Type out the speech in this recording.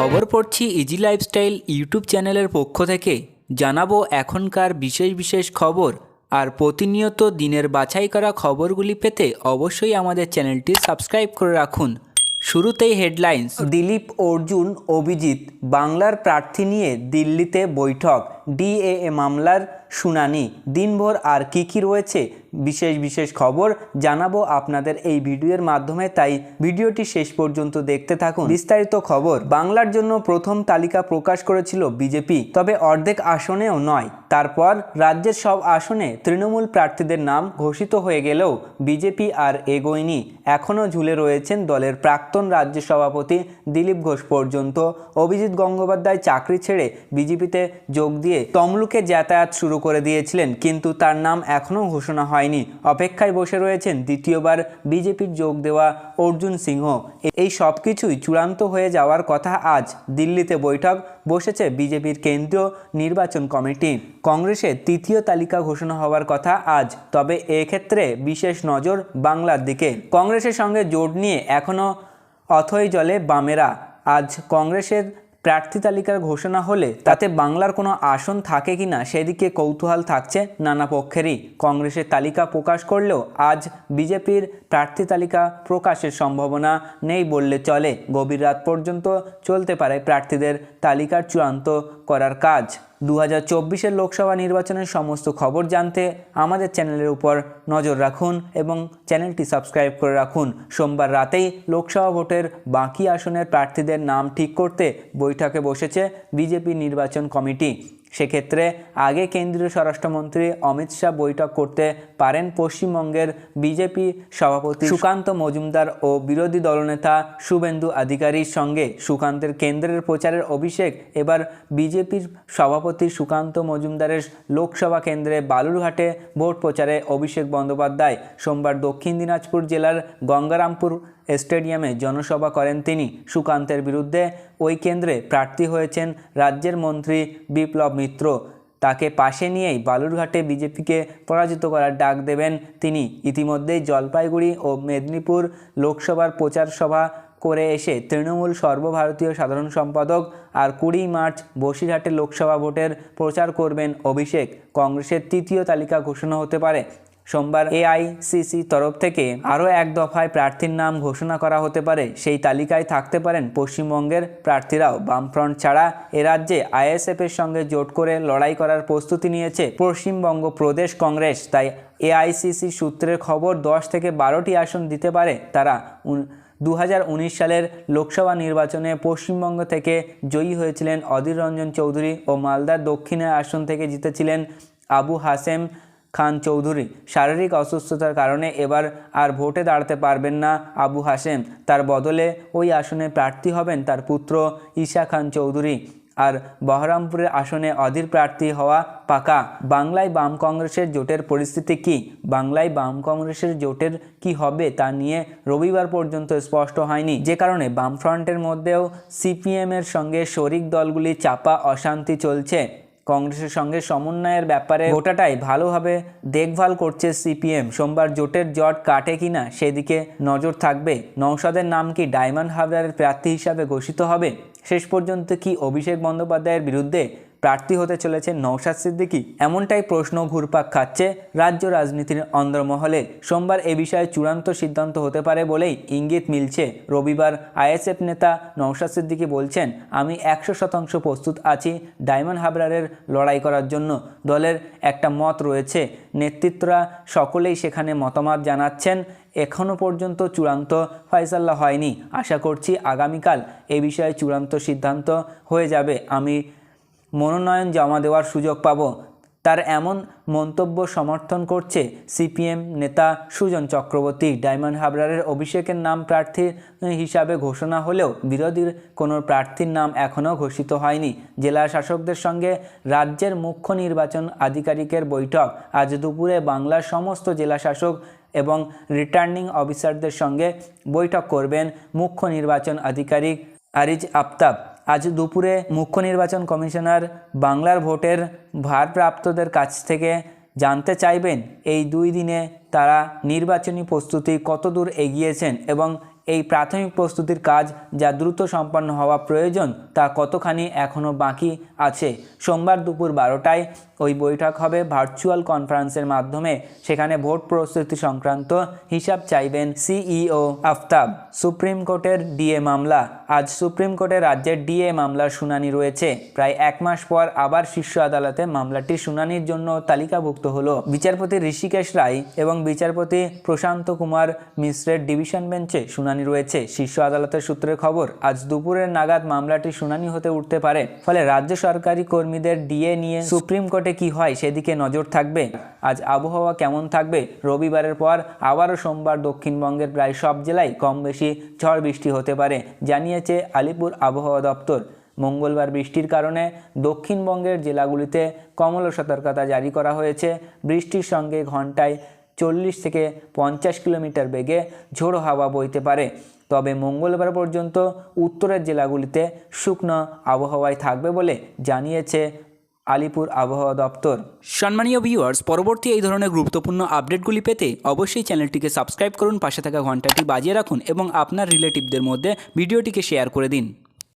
খবর পড়ছি easy lifestyle YouTube চ্যানেলের পক্ষ থেকে। জানাব এখনকার বিশেষ বিশেষ খবর আর প্রতিনিয়ত দিনের বাছাই করা খবরগুলি পেতে অবশ্যই আমাদের চ্যানেলটি সাবস্ক্রাইব করে রাখুন। শুরুতেই হেডলাইন্স দিলীপ, অর্জুন, অভিজিৎ বাংলার প্রার্থী নিয়ে দিল্লিতে বৈঠক। ডিএএ মামলার শুনানি। দিনভর আর কী কী রয়েছে বিশেষ বিশেষ খবর জানাব আপনাদের এই ভিডিওর মাধ্যমে। তাই ভিডিওটি শেষ পর্যন্ত দেখতে থাকুন। বিস্তারিত খবর, বাংলার জন্য প্রথম তালিকা প্রকাশ করেছিল বিজেপি, তবে অর্ধেক আসনেও নয়। তারপর রাজ্যের সব আসনে তৃণমূল প্রার্থীদের নাম ঘোষিত হয়ে গেলেও বিজেপি আর এগোয়নি। এখনও ঝুলে রয়েছেন দলের প্রাক্তন রাজ্য সভাপতি দিলীপ ঘোষ পর্যন্ত। অভিজিৎ গঙ্গোপাধ্যায় চাকরি ছেড়ে বিজেপিতে যোগ দিয়ে তমলুকে যাতায়াত শুরু করে দিয়েছিলেন, কিন্তু তার নাম এখনও ঘোষণা হয়নি। অপেক্ষায় বসে রয়েছেন দ্বিতীয়বার বিজেপির যোগ দেওয়া অর্জুন সিংহ। এই সব কিছুই চূড়ান্ত হয়ে যাওয়ার কথা আজ দিল্লিতে বৈঠক বসেছে বিজেপির কেন্দ্রীয় নির্বাচন কমিটি। কংগ্রেসের তৃতীয় তালিকা ঘোষণা হওয়ার কথা আজ, তবে এক্ষেত্রে বিশেষ নজর বাংলার দিকে। কংগ্রেসের সঙ্গে জোট নিয়ে এখনও অথই জলে বামেরা। আজ কংগ্রেসের প্রার্থী তালিকার ঘোষণা হলে তাতে বাংলার কোনো আসন থাকে কি না সেদিকে কৌতূহল থাকছে নানা পক্ষেরই। কংগ্রেসের তালিকা প্রকাশ করলেও আজ বিজেপির প্রার্থী তালিকা প্রকাশের সম্ভাবনা নেই বললে চলে। গভীর রাত পর্যন্ত চলতে পারে প্রার্থীদের তালিকার চূড়ান্ত করার কাজ। দু হাজার লোকসভা নির্বাচনের সমস্ত খবর জানতে আমাদের চ্যানেলের উপর নজর রাখুন এবং চ্যানেলটি সাবস্ক্রাইব করে রাখুন। সোমবার রাতেই লোকসভা ভোটের বাকি আসনের প্রার্থীদের নাম ঠিক করতে বৈঠকে বসেছে বিজেপি নির্বাচন কমিটি। সেক্ষেত্রে আগে কেন্দ্রীয় স্বরাষ্ট্রমন্ত্রী অমিত শাহ বৈঠক করতে পারেন পশ্চিমবঙ্গের বিজেপি সভাপতি সুকান্ত মজুমদার ও বিরোধী দলনেতা শুভেন্দু অধিকারীর সঙ্গে। সুকান্তের কেন্দ্রের প্রচারের অভিষেক এবার বিজেপির সভাপতি সুকান্ত মজুমদারের লোকসভা কেন্দ্রে বালুরঘাটে ভোট প্রচারে অভিষেক বন্দ্যোপাধ্যায়। সোমবার দক্ষিণ দিনাজপুর জেলার গঙ্গারামপুর স্টেডিয়ামে জনসভা করেন তিনি। সুকান্তের বিরুদ্ধে ওই কেন্দ্রে প্রার্থী হয়েছেন রাজ্যের মন্ত্রী বিপ্লব মিত্র। তাকে পাশে নিয়েই বালুরঘাটে বিজেপিকে পরাজিত করার ডাক দেবেন তিনি। ইতিমধ্যেই জলপাইগুড়ি ও মেদিনীপুর লোকসভার প্রচার সভা করে এসে তৃণমূল সর্বভারতীয় সাধারণ সম্পাদক আর কুড়ি মার্চ বসিরহাটে লোকসভা ভোটের প্রচার করবেন অভিষেক। কংগ্রেসের তৃতীয় তালিকা ঘোষণা হতে পারে। সোমবার এআইসিসি তরফ থেকে আরও এক দফায় প্রার্থীর নাম ঘোষণা করা হতে পারে। সেই তালিকায় থাকতে পারেন পশ্চিমবঙ্গের প্রার্থীরাও। বামফ্রন্ট ছাড়া এ রাজ্যে আইএসএফের সঙ্গে জোট করে লড়াই করার প্রস্তুতি নিয়েছে পশ্চিমবঙ্গ প্রদেশ কংগ্রেস। তাই এআইসিসি সূত্রের খবর দশ থেকে বারোটি আসন দিতে পারে। তারা দু হাজার উনিশ সালের লোকসভা নির্বাচনে পশ্চিমবঙ্গ থেকে জয়ী হয়েছিলেন অধীর রঞ্জন চৌধুরী ও মালদার দক্ষিণের আসন থেকে জিতেছিলেন আবু হাসেম খান চৌধুরী। শারীরিক অসুস্থতার কারণে এবার আর ভোটে দাঁড়াতে পারবেন না আবু হাসেম তার বদলে ওই আসনে প্রার্থী হবেন তার পুত্র ঈশা খান চৌধুরী। আর বহরমপুরের আসনে অধীর প্রার্থী হওয়া পাকা। বাংলায় বাম কংগ্রেসের জোটের পরিস্থিতি কি? বাংলায় বাম কংগ্রেসের জোটের কি হবে তা নিয়ে রবিবার পর্যন্ত স্পষ্ট হয়নি। যে কারণে বামফ্রন্টের মধ্যেও সিপিএমের সঙ্গে শরিক দলগুলি চাপা অশান্তি চলছে। কংগ্রেসের সঙ্গে সমন্বয়ের ব্যাপারে গোটাটাই ভালোভাবে দেখভাল করছে সিপিএম। সোমবার জোটের জট কাটে কিনা সেদিকে নজর থাকবে। নৌসাদের নাম কি ডায়মন্ড হাবারের প্রার্থী হিসাবে ঘোষিত হবে? শেষ পর্যন্ত কি অভিষেক বন্দ্যোপাধ্যায়ের বিরুদ্ধে প্রার্থী হতে চলেছে নৌসাদ সিদ্দিকি। এমনটাই প্রশ্ন ঘুরপাক খাচ্ছে রাজ্য রাজনীতির অন্দরমহলে। সোমবার এ বিষয়ে চূড়ান্ত সিদ্ধান্ত হতে পারে বলেই ইঙ্গিত মিলছে। রবিবার আইএসএফ নেতা নৌসাদ সিদ্দিকি বলছেন, আমি একশো শতাংশ প্রস্তুত আছি ডায়মন্ড হাবরারের লড়াই করার জন্য। দলের একটা মত রয়েছে। নেতৃত্বরা সকলেই সেখানে মতামত জানাচ্ছেন। এখনও পর্যন্ত চূড়ান্ত ফয়সাল্লা হয়নি। আশা করছি আগামীকাল এ বিষয়ে চূড়ান্ত সিদ্ধান্ত হয়ে যাবে। আমি মনোনয়ন জমা দেওয়ার সুযোগ পাব। তার এমন মন্তব্য সমর্থন করছে সিপিএম নেতা সুজন চক্রবর্তী। ডায়মন্ড হাবরারের অভিষেকের নাম প্রার্থী হিসাবে ঘোষণা হলেও বিরোধীর কোনো প্রার্থীর নাম এখনও ঘোষিত হয়নি। জেলা শাসকদের সঙ্গে রাজ্যের মুখ্য নির্বাচন আধিকারিকের বৈঠক। আজ দুপুরে বাংলার সমস্ত জেলা শাসক এবং রিটার্নিং অফিসারদের সঙ্গে বৈঠক করবেন মুখ্য নির্বাচন আধিকারিক আরিজ আফতাব। আজ দুপুরে মুখ্য নির্বাচন কমিশনার বাংলার ভোটের ভারপ্রাপ্তদের কাছ থেকে জানতে চাইবেন, এই দুই দিনে তারা নির্বাচনী প্রস্তুতি কতদূর এগিয়েছেন এবং এই প্রাথমিক প্রস্তুতির কাজ যা দ্রুত সম্পন্ন হওয়া প্রয়োজন তা কতখানি এখনও বাকি আছে? সোমবার দুপুর বারোটায় ওই বৈঠক হবে ভার্চুয়াল কনফারেন্সের মাধ্যমে। সেখানে ভোট প্রস্তুতি সংক্রান্ত হিসাব চাইবেন সিইও আফতাব। সুপ্রিম কোর্টের ডিএ মামলা। আজ সুপ্রিম কোর্টে রাজ্যের ডিএ মামলার শুনানি রয়েছে। প্রায় এক মাস পর আবার শীর্ষ আদালতে মামলাটি শুনানির জন্য তালিকাভুক্ত হলো। বিচারপতি ঋষিকেশ রায় এবং বিচারপতি প্রশান্ত কুমার মিশ্রের ডিভিশন বেঞ্চে শুনানি রয়েছে। শীর্ষ আদালতের সূত্রের খবর, আজ দুপুরের নাগাদ মামলাটি শুনানি হতে উঠতে পারে। ফলে রাজ্য সরকারি কর্মীদের ডিএ নিয়ে সুপ্রিম কোর্টে কি হয় সেদিকে নজর থাকবে। আজ আবহাওয়া কেমন থাকবে? রবিবারের পর আবারও সোমবার দক্ষিণবঙ্গের প্রায় সব জেলায় কম বেশি ঝড় বৃষ্টি হতে পারে। জানিয়েছে আলিপুর আবহাওয়া দপ্তর। মঙ্গলবার বৃষ্টির কারণে দক্ষিণবঙ্গের জেলাগুলিতে কমল সতর্কতা জারি করা হয়েছে। বৃষ্টির সঙ্গে ঘন্টায় চল্লিশ থেকে পঞ্চাশ কিলোমিটার বেগে ঝোড়ো হাওয়া বইতে পারে। তবে মঙ্গলবার পর্যন্ত উত্তরের জেলাগুলিতে শুকনো আবহাওয়ায় থাকবে বলে জানিয়েছে আলিপুর আবহাওয়া দপ্তর। সম্মানীয় ভিউয়ার্স পরবর্তী এই ধরনের গুরুত্বপূর্ণ আপডেটগুলি পেতে অবশ্যই চ্যানেলটিকে সাবস্ক্রাইব করুন, পাশে থাকা ঘন্টাটি বাজিয়ে রাখুন এবং আপনার রিলেটিভদের মধ্যে ভিডিওটিকে শেয়ার করে দিন।